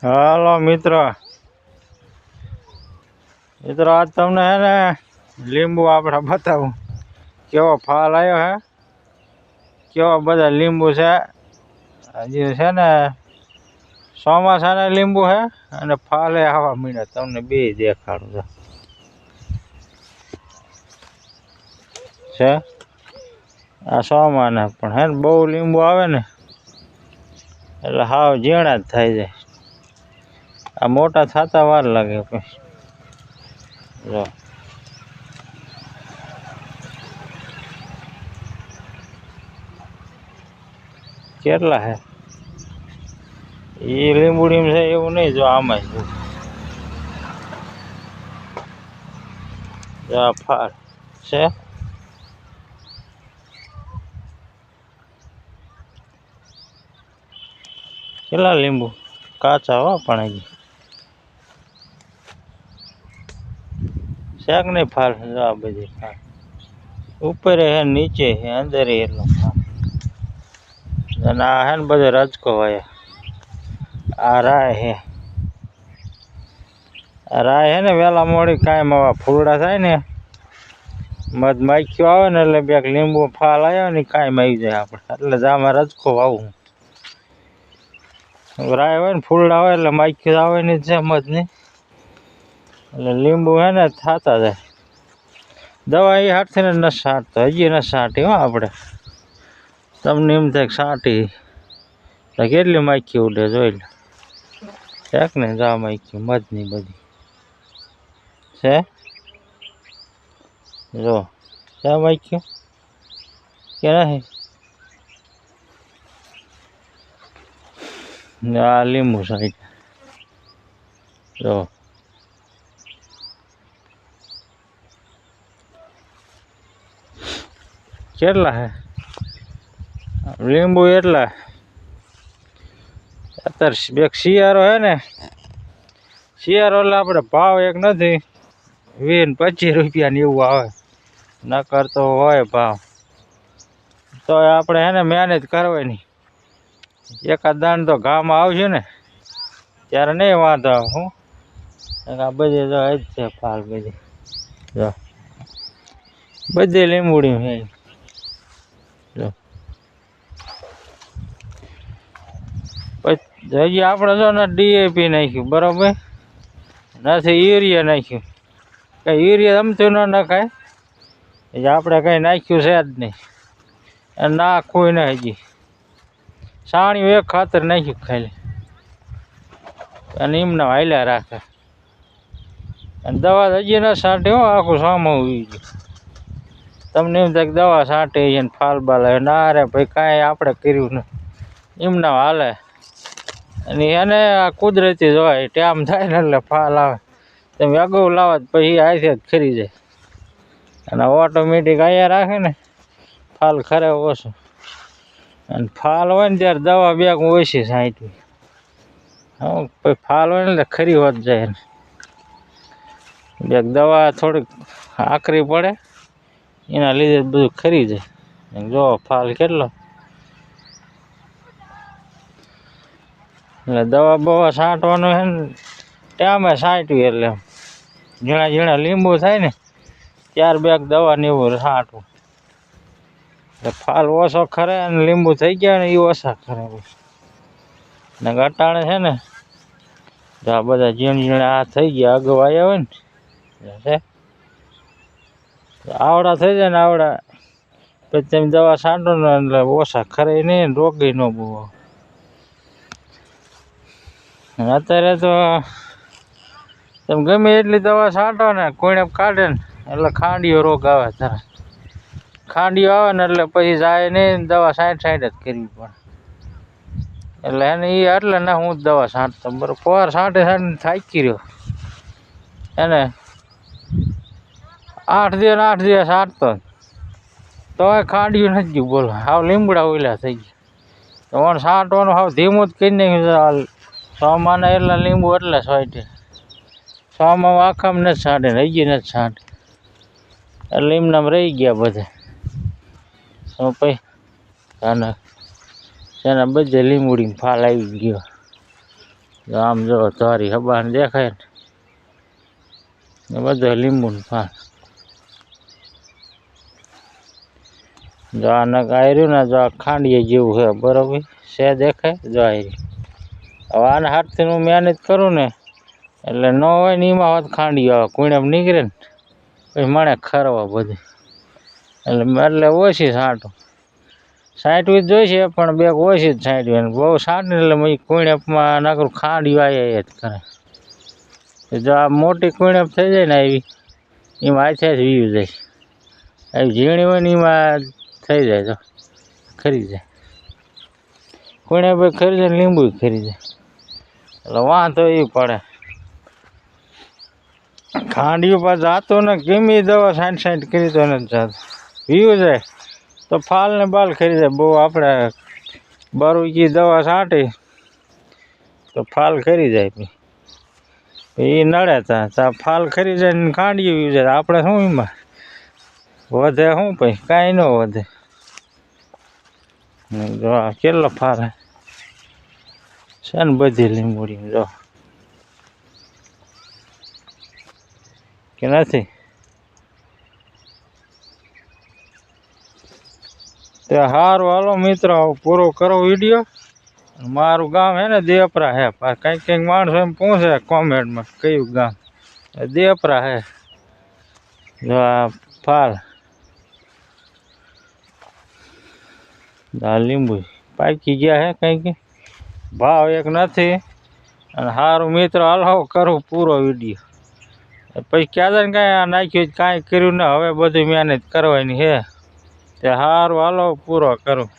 હાલો, મિત્ર. મિત્ર, આજ તમને હે ને લીંબુ આપણે બતાવું. કેવો ફાલ આવ્યો હે? કેવા બધા લીંબુ છે? હજી છે ને ચોમાસાના લીંબુ હે અને ફાલે આવવા મીડે તમને બે દેખાડું છે. છે? આ સોમાના પણ હે ને બહુ લીંબુ આવે ને, એટલે હાવ ઝીણા જ થાય જાય આ મોટા થતા વાર લાગે પછી. જો. કેટલા હે? એ લીંબુડીમ છે એવું નહીં જો આમાં જ જો. આ ફાર છે. કેટલા લીંબુ? કાચા હો પણ હજી. શાક નહીં ફાલ આ બધી ફાલ ઉપર હે, નીચે હે, અંદર એટલો ફાલ અને આ હે ને બધો રાજકો હોય. આ રાય હે. આ રાય હે ને વહેલા મોડી કાંઈ આવા ફૂલડા થાય ને, મધ માખ્યું આવે ને એટલે બે લીંબુ ફાલ આવ્યો ને કાંઈ આવી જાય આપણે એટલે જ આમાં રજકો વાવું. રાય હોય ને ફૂલડા હોય એટલે માખ્યું આવે ને છે મધ નહીં એટલે લીંબુ હે ને થતા જાય. દવા એ હાથથી ને ન સાંટતો, હજી ન સાંટી હો આપણે. તમને એમ થાય સાંટી. તો કેટલી માખી ઉડે જોઈ લે. એક ને જા માખી મધની બધી. છે? જો ક્યાં માખ્યું કે નહીં? આ લીંબુ સાઈડ. જો. કેટલા હે? લીંબુ એટલા અત્યારે બે શિયાળો હે ને. શિયાળો એટલે આપણે ભાવ એક નથી. વીસ પચીસ રૂપિયા ને એવું આવે. ન કરતો હોય ભાવ. તો આપણે એને મહેનત કરવાની. એકાદ દાણ તો ગામમાં આવશે ને. ત્યારે નહીં વાંધો હું. આ બધી તો જ છે ફાલ બધી. બધી લીંબુડી હે જો પછી હજી આપણે જો ને ડીએપી નાખ્યું, બરાબર? નથી યુરિયા નાખ્યું. કઈ યુરિયા અમતું ન નખાય. હજી આપણે કંઈ નાખ્યું છે જ નહીં. અને નાખવું ને હજી. સાણિયું એક ખાતર નાખ્યું ખાલી. અને એમને હાલ્યા રાખે. અને દવા હજી ના છાંટે, હો, આખું સામું તમને એમ થાય કે દવા છાંટે ને ફાલ બાલ ના રે ભાઈ, કાંઈ આપણે કર્યું ને એમના હાલે. અને એને આ કુદરતી જોવાય ટાઈમ થાય ને એટલે ફાલ આવે. તમે અગાઉ લાવો પછી આથી જ ખરી જાય. અને ઓટોમેટિક અહીંયા રાખે ને, ફાલ ખરે ઓછો. અને ફાલ હોય ને ત્યારે દવા બે ઓછી સાંઠવી હા પછી ફાલ હોય ને એટલે ખરી હોત જાય ને. બે દવા થોડીક આકરી પડે, એના લીધે બધું ખરી જાય. જો ફાલ કેટલો એટલે દવા બવા છાંટવાનું છે ને ટાઈમે છાંટવી એટલે. ઝીણા ઝીણા લીંબુ થાય ને, ત્યાર બેગ દવા ને એવું છાંટવું. એટલે ફાલ ઓછો ખરે અને લીંબુ થઈ ગયા ને એ ઓછા ખરે ને ગટાણે છે ને, તો આ બધા ઝીણ ઝીણા આ થઈ ગયા આવ્યા હોય ને આવડા થઈ જાય ને આવડા. પછી તમે દવા છાંટો ને એટલે ઓછા ખરે નહીં રોગી ન બહુ આવે. અત્યારે તો તમે ગમે એટલી દવા છાંટો ને, કોઈને કાઢે ને, એટલે ખાંડીયો રોગ આવે તારે ખાંડીયો આવે ને એટલે પછી જાય નહીં દવા સાઠ સાઠ જ કરવી પડે. એટલે એને એ એટલે ના હું જ દવા છાંટતો. બરોબર પોર છાંટે છાંટે થાકી રહ્યો. એને આઠ દિવસ આઠ દિવસ છાંટતો એ ખાંડ્યું નથી ગયું બોલો. હાવ લીમડા ઓઈલા થઈ ગયા. તો છાંટવાનું હાવ ધીમું જ કરી નાખ્યું સોમાના એટલા લીંબુ એટલે સોઈટે સોમાં આખામાં નથી છાંટે ને હજી નથી છાંટે. એટલે એમનામ રહી ગયા બધે. પછી? અને એના બધે લીંબુડીને ફાલ આવી ગયો. આમ જો તારી હબાને દેખાય ને. એ લીંબુ ફાલ. જો આ નક આયર્યું ને જો આ ખાંડીએ જેવું છે, બરોબર? છે દેખાય? જો આયરી હવે આને હાથથી હું મહેનત કરું ને, એટલે ન હોય ને એમાં વાત ખાંડી આવે, કુણેમ નીકળે ને, પછી મને ખરવા બધું. એટલે એટલે ઓછી છાંટું છાંટવી જ જોઈશે, પણ બે ઓછી જ અને બહુ ને એટલે મેં કુણેપમાં નાખું ખાંડી વાય જ કરે. જો આ મોટી કુણેપ થઈ જાય ને આવી, એમાં હાથે જ વીવી જાય. આવી ઝીણી હોય ને એમાં થઈ જાય તો ખરી જાય. કુણેપ ખરી જાય લીંબુ ખરી જાય. એટલે વાંધો એ પડે. ખાંડી ઉપર જાતો ને કિમી દવા સાઠ સાઠ કરી તો નથી જાતું. વીયું જાય તો ફાલ ને બાલ ખરી જાય બહુ આપણે બારુકી દવા છાંટી, તો ફાલ ખરી જાય એ નડે તા ફાલ ખરી જાય ને ખાંડી પીવું જાય આપણે શું એમાં? વધે શું પછી કાંઈ ન વધે. ને કેટલો ફાલ હે. છે ને બધી લીંબુડી જો કે નથી તે સારું હાલો મિત્રો હવે પૂરો કરો વીડિયો મારું ગામ હે ને દેપરા હે પા કંઈક કંઈક માણસો એમ પૂછે કોમેન્ટમાં કયું ગામ એ દેપરા હે જો આ ફાલ આ લીંબુ પાકી ગયા હે કંઈક ભાવ એક નથી. અને સારું મિત્રો હલાવ કરું પૂરો વીડિયો. પછી ક્યાં ને કાંઈ નાખ્યું કાંઈ કર્યું ને હવે બધું મહેનત કરવાની છે. તે સારું હાલો, પૂરો કરું.